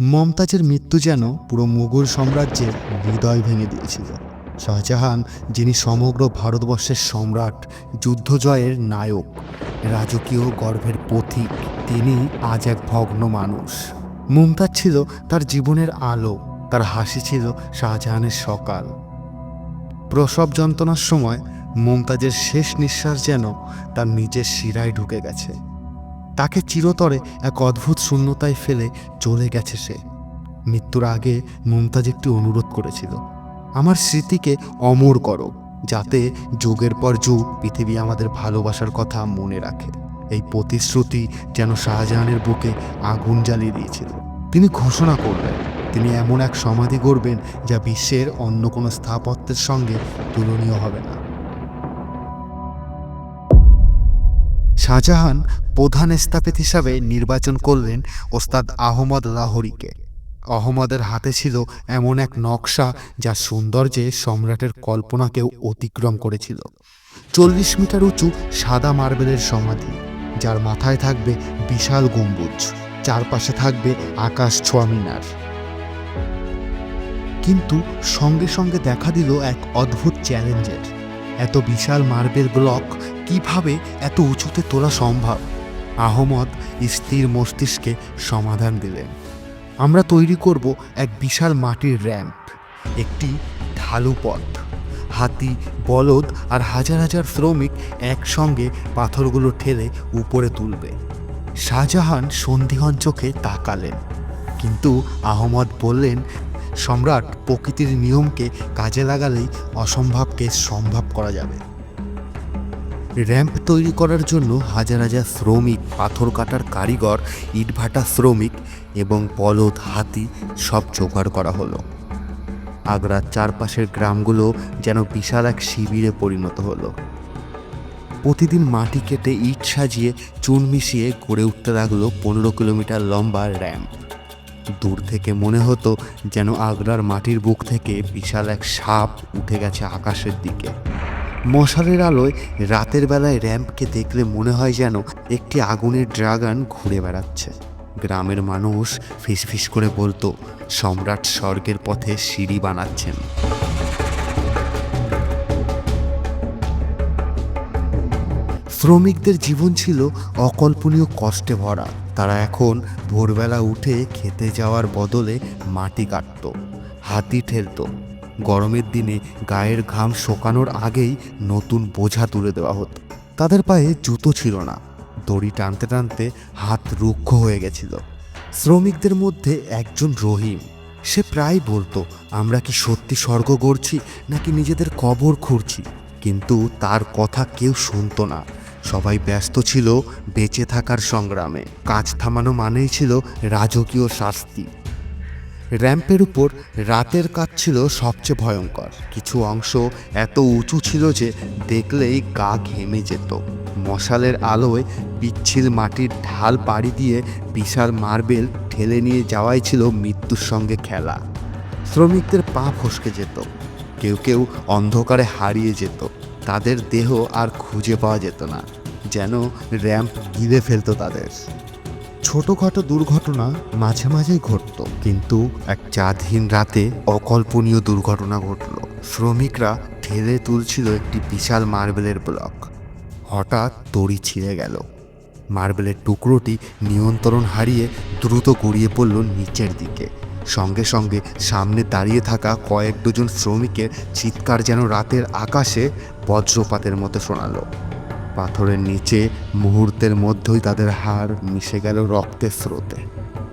মমতাজের মৃত্যু যেন পুরো মুঘল সাম্রাজ্যের হৃদয় ভেঙে দিয়েছিল। শাহজাহান, যিনি সমগ্র ভারতবর্ষের সম্রাট যুদ্ধ জয়ের নায়ক, রাজকীয় গর্ভের পথিক, তিনি আজ এক ভগ্ন মানুষ। মুমতাজ ছিল তার জীবনের আলো, তার হাসি ছিল শাহজাহানের সকাল। প্রসব যন্ত্রণার সময় মমতাজের শেষ নিঃশ্বাস যেন তার নিজের শিরায় ঢুকে গেছে। তাকে চিরতরে এক অদ্ভুত শূন্যতায় ফেলে চলে গেছে সে। মৃত্যুর আগে মুমতাজ একটি অনুরোধ করেছিল, আমার স্মৃতিকে অমর করো, যাতে যুগের পর যুগ পৃথিবী আমাদের ভালোবাসার কথা মনে রাখে। এই প্রতিশ্রুতি যেন শাহজাহানের বুকে আগুন জ্বালিয়ে দিয়েছিল। তিনি ঘোষণা করলেন, তিনি এমন এক সমাধি গড়বেন যা বিশ্বের অন্য কোনো স্থাপত্যের সঙ্গে তুলনীয় হবে না। শাহজাহান প্রধান স্থাপিত হিসাবে নির্বাচন করলেন ওস্তাদ আহমদ লাহোরিকে। আহমদের হাতে ছিল এমন এক নকশা যা সৌন্দর্যে সম্রাটের কল্পনাকেও অতিক্রম করেছিল। চল্লিশ মিটার উঁচু সাদা মার্বেলের সমাধি, যার মাথায় থাকবে বিশাল গম্বুজ, চারপাশে থাকবে আকাশ ছোঁয়া মিনার। কিন্তু সঙ্গে সঙ্গে দেখা দিল এক অদ্ভুত চ্যালেঞ্জের। এত বিশাল মার্বেল ব্লক কীভাবে এত উঁচুতে তোলা সম্ভব? আহমদ স্থির মস্তিষ্কে সমাধান দিলেন। আমরা তৈরি করব এক বিশাল মাটির র্যাম্প, একটি ঢালু পথ। হাতি, বলদ আর হাজার হাজার শ্রমিক একসঙ্গে পাথরগুলো ঠেলে উপরে তুলবে। শাহজাহান সন্ধিহন চোখে তাকালেন, কিন্তু আহমদ বললেন সম্রাট প্রকৃতির নিয়মকে কাজে লাগালেই অসম্ভবকে সম্ভব করা যাবে। র্যাম্প তৈরি করার জন্য হাজার হাজার শ্রমিক, পাথর কাটার কারিগর, ইটভাটা শ্রমিক এবং বলদ হাতি সব জোগাড় করা হলো। আগ্রার চারপাশের গ্রামগুলো যেন বিশাল এক শিবিরে পরিণত হলো। প্রতিদিন মাটি কেটে ইট সাজিয়ে, চুন মিশিয়ে গড়ে উঠতে লাগল পনেরো কিলোমিটার লম্বা র্যাম্প। দূর থেকে মনে হতো যেন আগ্রার মাটির বুক থেকে বিশাল এক সাপ উঠে গেছে আকাশের দিকে। মশালের আলোয় রাতের বেলায় র্যাম্পকে দেখলে মনে হয় যেন একটি আগুনের ড্রাগন ঘুরে বেড়াচ্ছে। গ্রামের মানুষ ফিসফিস করে বলতো, সম্রাট স্বর্গের পথে সিঁড়ি বানাচ্ছেন। শ্রমিকদের জীবন ছিল অকল্পনীয় কষ্টে ভরা। তারা এখন ভোরবেলা উঠে খেতে যাওয়ার বদলে মাটি কাটত, হাতি ঠেলতো। গরমের দিনে গায়ের ঘাম শোকানোর আগেই নতুন বোঝা তুলে দেওয়া হতো। তাদের পায়ে জুতো ছিল না, দড়ি টানতে টানতে হাত রুক্ষ হয়ে গেছিল। শ্রমিকদের মধ্যে একজন রহিম, সে প্রায় বলতো, আমরা কি সত্যি স্বর্গ গড়ছি নাকি নিজেদের কবর খুঁড়ছি? কিন্তু তার কথা কেউ শুনতো না। সবাই ব্যস্ত ছিল বেঁচে থাকার সংগ্রামে। কাজ থামানো মানেই ছিল রাজকীয় শাস্তি। র্যাম্পের উপর রাতের কাজ ছিল সবচেয়ে ভয়ঙ্কর। কিছু অংশ এত উঁচু ছিল যে দেখলেই গা ঘেমে যেত। মশালের আলোয় পিচ্ছিল মাটির ঢাল পাড়ি দিয়ে বিশাল মার্বেল ঠেলে নিয়ে যাওয়াই ছিল মৃত্যুর সঙ্গে খেলা। শ্রমিকদের পা ফসকে যেত। কেউ কেউ অন্ধকারে হারিয়ে যেত। তাদের দেহ আর খুঁজে পাওয়া যেত না। যেন র্যাম্প গিলে ফেলতো তাদের। ছোটখাটো দুর্ঘটনা মাঝে মাঝেই ঘটতো, কিন্তু এক চাঁদহীন রাতে অকল্পনীয় দুর্ঘটনা ঘটল। শ্রমিকরা ঠেলে তুলছিল একটি বিশাল মার্বেলের ব্লক। হঠাৎ দড়ি ছিঁড়ে গেল। মার্বেলের টুকরোটি নিয়ন্ত্রণ হারিয়ে দ্রুত গড়িয়ে পড়ল নিচের দিকে। সঙ্গে সঙ্গে সামনে দাঁড়িয়ে থাকা কয়েক ডজন শ্রমিকের চিৎকার যেন রাতের আকাশে বজ্রপাতের মতো শোনালো। পাথরের নিচে মুহূর্তের মধ্যেই তাদের হাড় মিশে গেল রক্তের স্রোতে।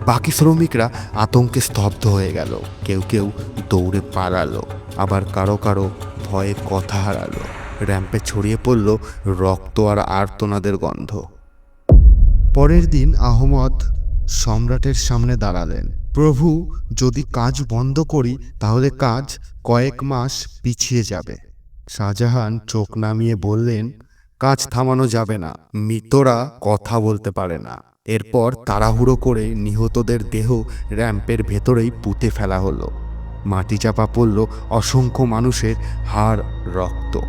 বাকি শ্রমিকরা আতঙ্কে স্তব্ধ হয়ে গেল। কেউ কেউ দৌড়ে পালালো, আবার কারও কারও ভয়ে কথা হারালো। র্যাম্পে ছড়িয়ে পড়ল রক্ত আর আর্তনাদের গন্ধ। পরের দিন আহমদ সম্রাটের সামনে দাঁড়ালেন। প্রভু, যদি কাজ বন্ধ করি, তাহলে কাজ কয়েক মাস পিছিয়ে যাবে। শাহজাহান চোখ নামিয়ে বললেন কাজ থামানো যাবে না। মৃতরা কথা বলতে পারে না। এরপর তাড়াহুড়ো করে নিহতদের দেহ র্যাম্পের ভেতরেই পুঁতে ফেলা হলো। মাটি চাপা পড়ল অসংখ্য মানুষের হাড়, রক্ত।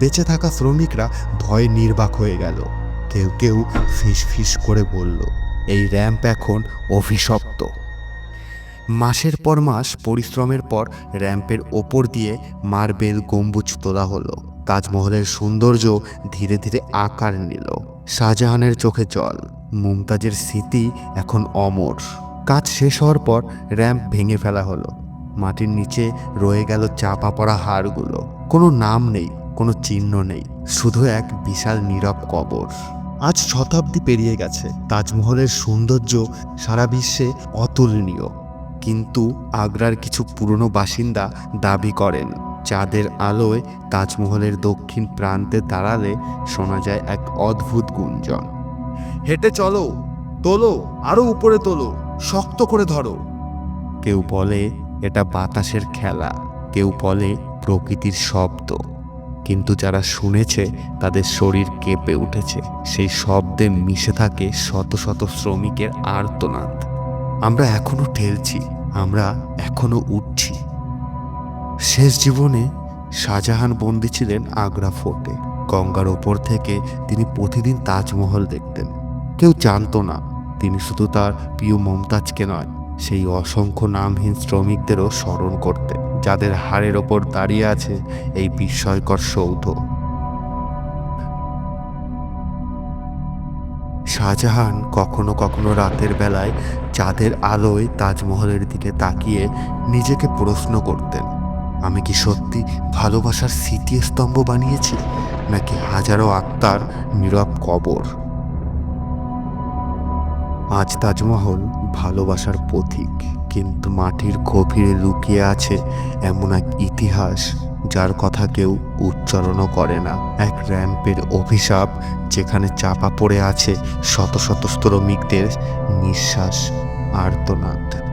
বেঁচে থাকা শ্রমিকরা ভয়ে নির্বাক হয়ে গেল। কেউ কেউ ফিস ফিস করে বলল, এই র্যাম্প এখন অভিশপ্ত। মাসের পর মাস, পরিশ্রমের পর র্যাম্পের ওপর দিয়ে মার্বেল গম্বুজ তোলা হলো। তাজমহলের সৌন্দর্য ধীরে ধীরে আকার নিল। শাহজাহানের চোখে জল, মুমতাজের স্মৃতি এখন অমর। কাজ শেষ হওয়ার পর র্যাম্প ভেঙে ফেলা হলো। মাটির নিচে রয়ে গেল চাপা পড়া হাড়গুলো। কোনো নাম নেই, কোনো চিহ্ন নেই, শুধু এক বিশাল নীরব কবর। আজ শতাব্দী পেরিয়ে গেছে। তাজমহলের সৌন্দর্য সারা বিশ্বে অতুলনীয়। কিন্তু আগ্রার কিছু পুরনো বাসিন্দা দাবি করেন চাঁদের আলোয় তাজমহলের দক্ষিণ প্রান্তে দাঁড়ালে শোনা যায় এক অদ্ভুত গুঞ্জন। হেঁটে চলো, তোলো, আরও উপরে তোলো, শক্ত করে ধরো। কেউ বলে, এটা বাতাসের খেলা। কেউ বলে, প্রকৃতির শব্দ। কিন্তু যারা শুনেছে, তাদের শরীর কেঁপে উঠেছে। সেই শব্দে মিশে থাকে শত শত শ্রমিকের আর্তনাদ। আমরা এখনও ঠেলছি, আমরা এখনও উঠছি। শেষ জীবনে শাহজাহান বন্দী ছিলেন আগ্রা ফোর্টে। গঙ্গার ওপর থেকে তিনি প্রতিদিন তাজমহল দেখতেন। কেউ জানতো না, তিনি শুধু তার প্রিয় মমতাজকে নয়, সেই অসংখ্য নামহীন শ্রমিকদেরও স্মরণ করতেন, যাদের হাড়ের ওপর দাঁড়িয়ে আছে এই বিস্ময়কর সৌধ। শাহজাহান কখনো কখনো রাতের বেলায় চাঁদের আলোয় তাজমহলের দিকে তাকিয়ে নিজেকে প্রশ্ন করতেন আমি কি সত্যি ভালোবাসার স্মৃতিস্তম্ভ বানিয়েছি, নাকি হাজারো আত্মার নীরব কবর? আজ তাজমহল ভালোবাসার প্রতীক, কিন্তু মাটির গভীরে লুকিয়ে আছে এমন এক ইতিহাস, যার কথা কেউ উচ্চারণও করে না। এক র্যাম্পের অভিশাপ, যেখানে চাপা পড়ে আছে শত শত শ্রমিকদের নিঃশ্বাস, আর্তনাদ।